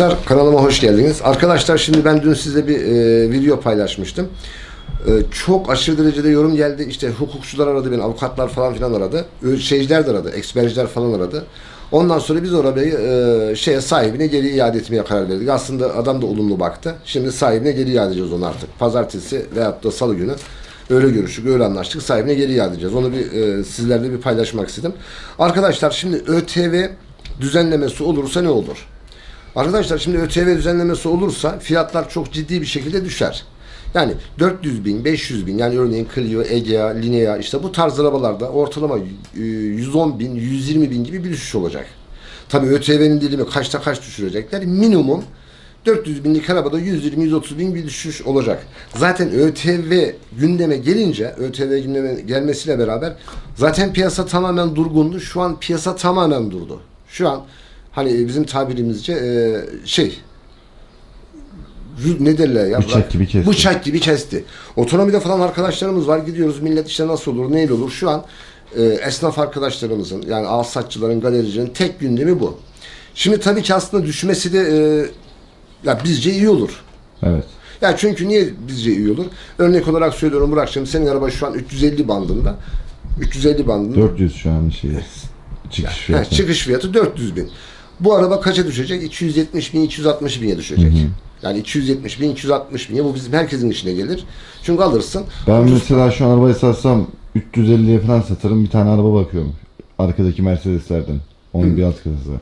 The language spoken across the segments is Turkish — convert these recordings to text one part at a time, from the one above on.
Arkadaşlar kanalıma hoş geldiniz. Arkadaşlar şimdi ben dün size bir e, video paylaşmıştım. E, çok aşırı derecede yorum geldi. İşte hukukçular aradı beni, avukatlar falan filan aradı. Şeyciler de aradı, eksperciler falan aradı. Ondan sonra biz arabayı e, şeye sahibine geri iade etmeye karar verdik. Aslında adam da olumlu baktı. Şimdi sahibine geri iade edeceğiz onu artık. Pazartesi veyahut da salı günü öyle görüştük, öyle anlaştık. Sahibine geri iade edeceğiz. Onu bir e, sizlerle bir paylaşmak istedim. Arkadaşlar şimdi ÖTV düzenlemesi olursa ne olur? Arkadaşlar şimdi ÖTV düzenlemesi olursa fiyatlar çok ciddi bir şekilde düşer. Yani 400 bin, 500 bin yani örneğin Clio, Egea, Linea işte bu tarz arabalarda ortalama e, 110 bin, 120 bin gibi bir düşüş olacak. Tabii ÖTV'nin dilimi kaçta kaç düşürecekler? Minimum 400 binlik arabada 120-130 bin bir düşüş olacak. Zaten ÖTV gündeme gelince, ÖTV gündeme gelmesiyle beraber zaten piyasa tamamen durgundu. Şu an piyasa tamamen durdu. Şu an hani bizim tabirimizce e, şey ne derler ya? Bıçak gibi kesti. Bıçak gibi kesti. Otonomide falan arkadaşlarımız var. Gidiyoruz millet işte nasıl olur, neyle olur. Şu an e, esnaf arkadaşlarımızın yani alsatçıların, galericilerin tek gündemi bu. Şimdi tabii ki aslında düşmesi de e, ya bizce iyi olur. Evet. Ya çünkü niye bizce iyi olur? Örnek olarak söylüyorum Burak'cığım senin araba şu an 350 bandında. 350 bandında. 400 şu an şey. Çıkış Ha, fiyatı. çıkış fiyatı 400 bin. Bu araba kaça düşecek? 270 bin, 260 bine düşecek. Yani 270 bin, 260 bin. Bu bizim herkesin işine gelir. Çünkü alırsın. Ben otuz- mesela şu arabayı satsam 350'ye falan satarım. Bir tane araba bakıyorum. Arkadaki Mercedeslerden. 11 alt kasası.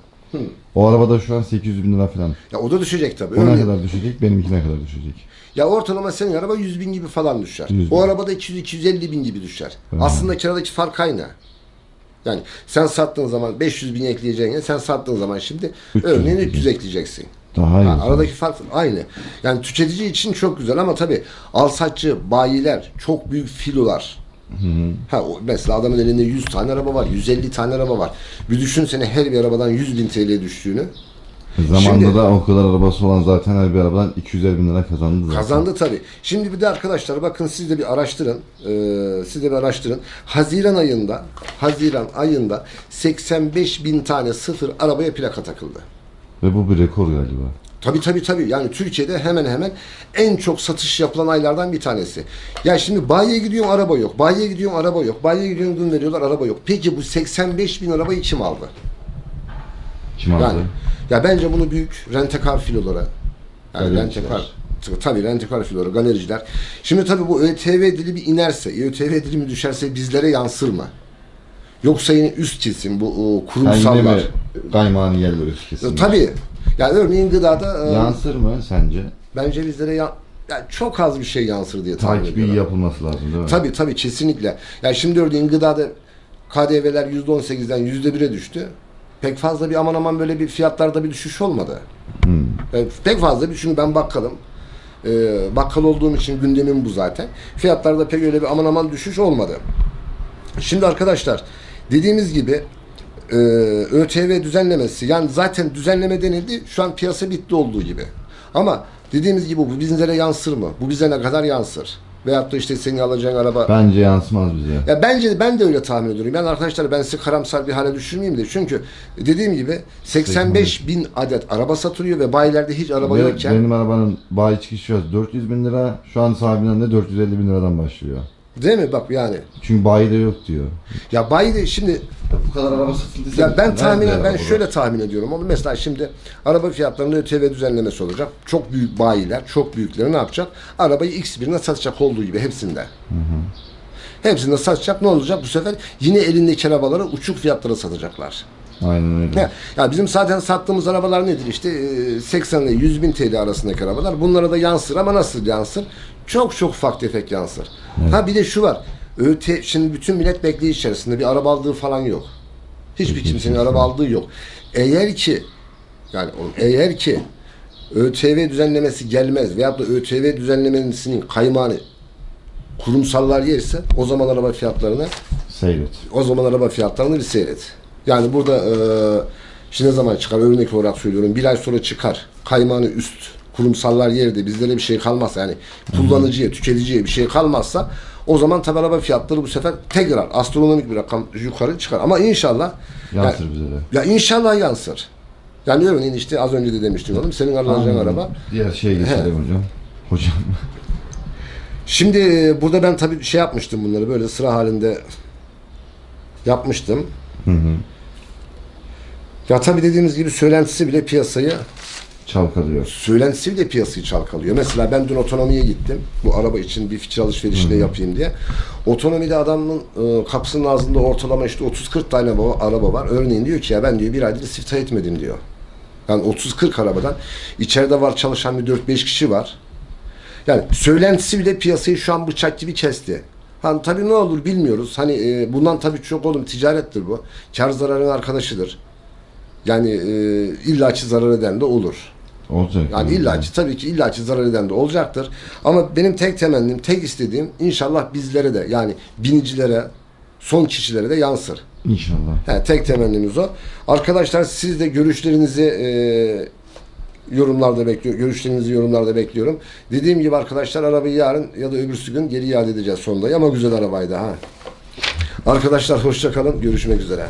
O arabada şu an 800 bin lira falan. ya o da düşecek tabii. O ne Örneğin- kadar düşecek? Benimki ne kadar düşecek? Ya ortalama senin araba 100 bin gibi falan düşer. 100 bin. O arabada 200-250 bin gibi düşer. Aslında kiradaki fark aynı. Yani sen sattığın zaman 500 bin ekleyeceğine sen sattığın zaman şimdi 300 örneğin bin. 300 ekleyeceksin. Daha iyi. Ha, aradaki fark aynı. Yani tüketici için çok güzel ama tabii alsatçı, bayiler, çok büyük filolar. Ha, o- mesela adamın elinde 100 tane araba var, 150 tane araba var. Bir düşünsene her bir arabadan 100 bin TL düştüğünü. Zamanında Şimdi- da o kadar arabası olan zaten her bir arabadan 250 bin lira kazandı zaten. Kazandı tabii. Şimdi bir de arkadaşlar bakın siz de bir araştırın. Ee, siz de bir araştırın. Haziran ayında Haziran ayında 85 bin tane sıfır arabaya plaka takıldı. Ve bu bir rekor galiba. Tabii tabii tabii. Yani Türkiye'de hemen hemen en çok satış yapılan aylardan bir tanesi. Ya şimdi bayiye gidiyorum araba yok. Bayiye gidiyorum araba yok. Bayiye gidiyorum gün veriyorlar araba yok. Peki bu 85 bin arabayı kim aldı? Aldı? Yani ya bence bunu büyük rentekar filolara yani rentekar tabii rentekar filoları, galericiler. Şimdi tabii bu ÖTV dilimi inerse, ÖTV dilimi düşerse bizlere yansır mı? Yoksa yine üst kesim bu o, kurumsallar. mi kaymağını yer veriyorsun kesin? Tabii. Yani örneğin gıdada e, Yansır mı sence? bence bizlere ya, ya çok az bir şey yansır diye tahmin Takibi ediyorum. yapılması lazım değil mi? Tabii tabii kesinlikle. Yani şimdi örneğin gıdada KDV'ler %18'den %1'e düştü. Pek fazla bir aman aman böyle bir fiyatlarda bir düşüş olmadı. Hmm. Yani pek fazla bir çünkü ben bakkalım. Ee, bakkal olduğum için gündemim bu zaten. Fiyatlarda pek öyle bir aman aman düşüş olmadı. Şimdi arkadaşlar dediğimiz gibi e, ÖTV düzenlemesi yani zaten düzenleme denildi şu an piyasa bitti olduğu gibi. Ama dediğimiz gibi bu bizlere yansır mı? Bu bize ne kadar yansır? Veyahut da işte senin alacağın araba Bence yansımaz bize. ya bence ben de öyle tahmin ediyorum. Ben arkadaşlar ben sizi karamsar bir hale düşürmeyeyim de. Çünkü dediğim gibi 85 bin adet araba satılıyor ve bayilerde hiç araba Ve yokken Benim arabanın bayi çıkış fiyatı 400 bin lira. Şu an sahibinden de 450 bin liradan başlıyor. Değil mi bak yani. Çünkü bayide yok diyor. Ya bayide şimdi Bu kadar araba satıldıysa ya ben tahmin ben şöyle tahmin ediyorum. Onu mesela şimdi araba fiyatlarında ÖTV düzenlemesi olacak. Çok büyük bayiler, çok büyükleri ne yapacak? Arabayı X birine satacak olduğu gibi hepsinde. Hepsinde satacak. Ne olacak bu sefer? Yine elindeki arabaları uçuk fiyatlara satacaklar. Aynen öyle. Ya, ya bizim zaten sattığımız arabalar nedir işte e, 80 ile 100 bin TL arasındaki arabalar. Bunlara da yansır ama nasıl yansır? Çok çok ufak tefek yansır. Ha bir de şu var. ÖT, şimdi bütün millet bekleyiş içerisinde bir araba aldığı falan yok. Hiçbir kimsenin araba aldığı yok. Eğer ki yani eğer ki ÖTV düzenlemesi gelmez veyahut da ÖTV düzenlemesinin kaymağını kurumsallar yerse o zaman araba fiyatlarını Seyret. o zaman araba fiyatlarını bir seyret. Yani burada e, işte ne zaman çıkar örnek olarak söylüyorum bir ay sonra çıkar kaymağını üst kurumsallar yerde bizlere bir şey kalmazsa yani kullanıcıya tüketiciye bir şey kalmazsa o zaman tabi araba fiyatları bu sefer tekrar astronomik bir rakam yukarı çıkar ama inşallah Yansır ya, bize de. ya inşallah yansır. Yani örneğin işte az önce de demiştim oğlum senin alacağın araba. Diğer şeye geçelim hocam. Hocam. Şimdi e, burada ben tabii şey yapmıştım bunları böyle sıra halinde yapmıştım. Hı hı. Ya tabii dediğimiz gibi söylentisi bile piyasayı Çalkalıyor. söylentisi bile piyasayı çalkalıyor. Mesela ben dün otonomiye gittim. Bu araba için bir fikir alışverişinde yapayım diye. Otonomide adamın e, kapısının ağzında ortalama işte 30-40 tane araba, araba var. Örneğin diyor ki ya ben diyor bir aydır siftah etmedim diyor. Yani 30-40 arabadan içeride var çalışan bir 4-5 kişi var. Yani söylentisi bile piyasayı şu an bıçak gibi kesti. Hani tabii ne olur bilmiyoruz. Hani e, bundan tabii çok oğlum ticarettir bu. Kar zararın arkadaşıdır. Yani e, illaki zarar eden de olur. Olacak. Yani illaki tabii ki illaki zarar eden de olacaktır. Ama benim tek temennim, tek istediğim inşallah bizlere de yani binicilere, son kişilere de yansır. İnşallah. Yani tek temennimiz o. Arkadaşlar siz de görüşlerinizi e, yorumlarda bekliyor. Görüşlerinizi yorumlarda bekliyorum. Dediğim gibi arkadaşlar arabayı yarın ya da öbürsü gün geri iade edeceğiz sondayı ama güzel arabaydı ha. Arkadaşlar hoşça kalın. Görüşmek üzere.